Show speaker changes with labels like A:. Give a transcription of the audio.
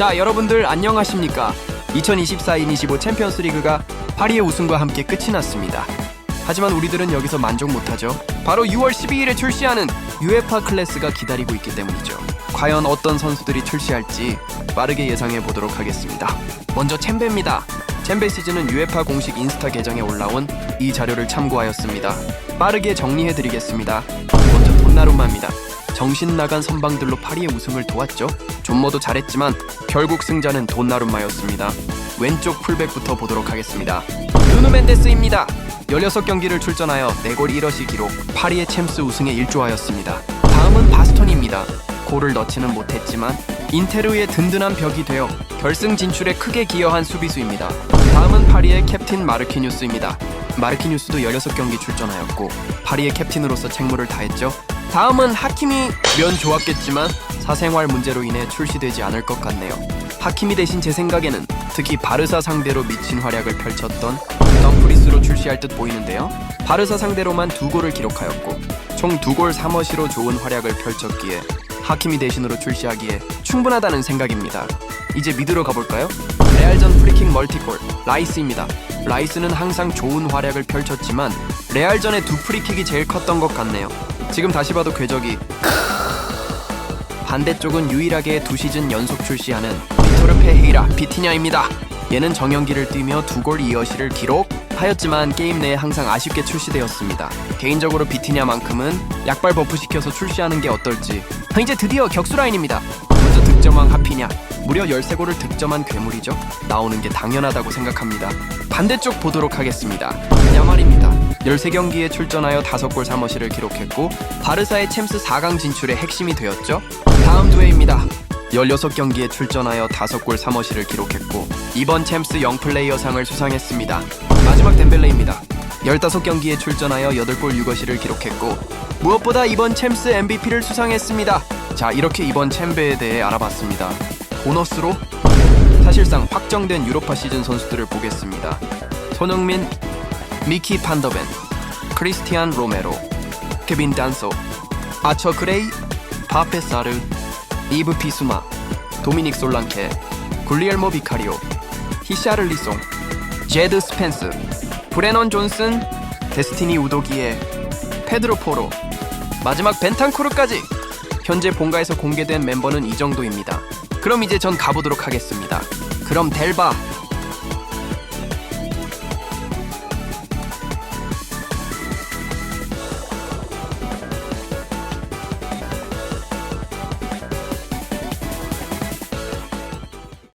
A: 자, 여러분들 안녕하십니까? 2024-25 챔피언스 리그가 파리의 우승과 함께 끝이 났습니다. 하지만 우리들은 여기서 만족 못하죠. 바로 6월 12일에 출시하는 UEFA 클래스가 기다리고 있기 때문이죠. 과연 어떤 선수들이 출시할지 빠르게 예상해 보도록 하겠습니다. 먼저 챔베입니다. 챔베 시즌은 UEFA 공식 인스타 계정에 올라온 이 자료를 참고하였습니다. 빠르게 정리해 드리겠습니다. 먼저 돈나룸마입니다. 정신 나간 선방들로 파리의 우승을 도왔죠. 존머도 잘했지만 결국 승자는 돈나룸마였습니다. 왼쪽 풀백부터 보도록 하겠습니다. 누누 멘데스입니다. 16경기를 출전하여 4골 1어시 기록 파리의 챔스 우승에 일조하였습니다. 다음은 바스톤입니다. 골을 넣지는 못했지만 인테르의 든든한 벽이 되어 결승 진출에 크게 기여한 수비수입니다. 다음은 파리의 캡틴 마르키뉴스입니다. 마르키뉴스도 16경기 출전하였고 파리의 캡틴으로서 책무를 다했죠. 다음은 하키미 면 좋았겠지만 사생활 문제로 인해 출시되지 않을 것 같네요. 하키미 대신 제 생각에는 특히 바르사 상대로 미친 활약을 펼쳤던 덤프리스로 출시할 듯 보이는데요. 바르사 상대로만 두 골을 기록하였고 총 두 골 3어시로 좋은 활약을 펼쳤기에 하키미 대신으로 출시하기에 충분하다는 생각입니다. 이제 미드로 가볼까요? 레알전 프리킥 멀티골 라이스입니다. 라이스는 항상 좋은 활약을 펼쳤지만 레알전의 두 프리킥이 제일 컸던 것 같네요. 지금 다시 봐도 궤적이 반대쪽은 유일하게 두 시즌 연속 출시하는 비토르 페헤이라 비티냐입니다. 얘는 정영기를 뛰며 두 골 2어시를 기록하였지만 게임 내에 항상 아쉽게 출시되었습니다. 개인적으로 비티냐만큼은 약발 버프 시켜서 출시하는 게 어떨지. 아, 이제 드디어 격수 라인입니다. 먼저 득점왕 하피냐 무려 13골을 득점한 괴물이죠. 나오는 게 당연하다고 생각합니다. 반대쪽 보도록 하겠습니다. 야말입니다. 13경기에 출전하여 5골 3어시를 기록했고 바르사의 챔스 4강 진출의 핵심이 되었죠. 다음 두회입니다. 16경기에 출전하여 5골 3어시를 기록했고 이번 챔스 영플레이어상을 수상했습니다. 마지막 덴벨레입니다. 15경기에 출전하여 8골 6어시를 기록했고 무엇보다 이번 챔스 MVP를 수상했습니다. 자 이렇게 이번 챔베에 대해 알아봤습니다. 보너스로 사실상 확정된 유로파 시즌 선수들을 보겠습니다. 손흥민, 미키 판더벤, 크리스티안 로메로, 케빈 단소, 아처 그레이, 파페 사르, 이브 피수마, 도미닉 솔랑케, 굴리엘모 비카리오, 히샤를리송, 제드 스펜스, 브레넌 존슨, 데스티니 우도기에, 페드로 포로, 마지막 벤탄쿠르까지 현재 본가에서 공개된 멤버는 이 정도입니다. 그럼 이제 전 가보도록 하겠습니다. 그럼 델바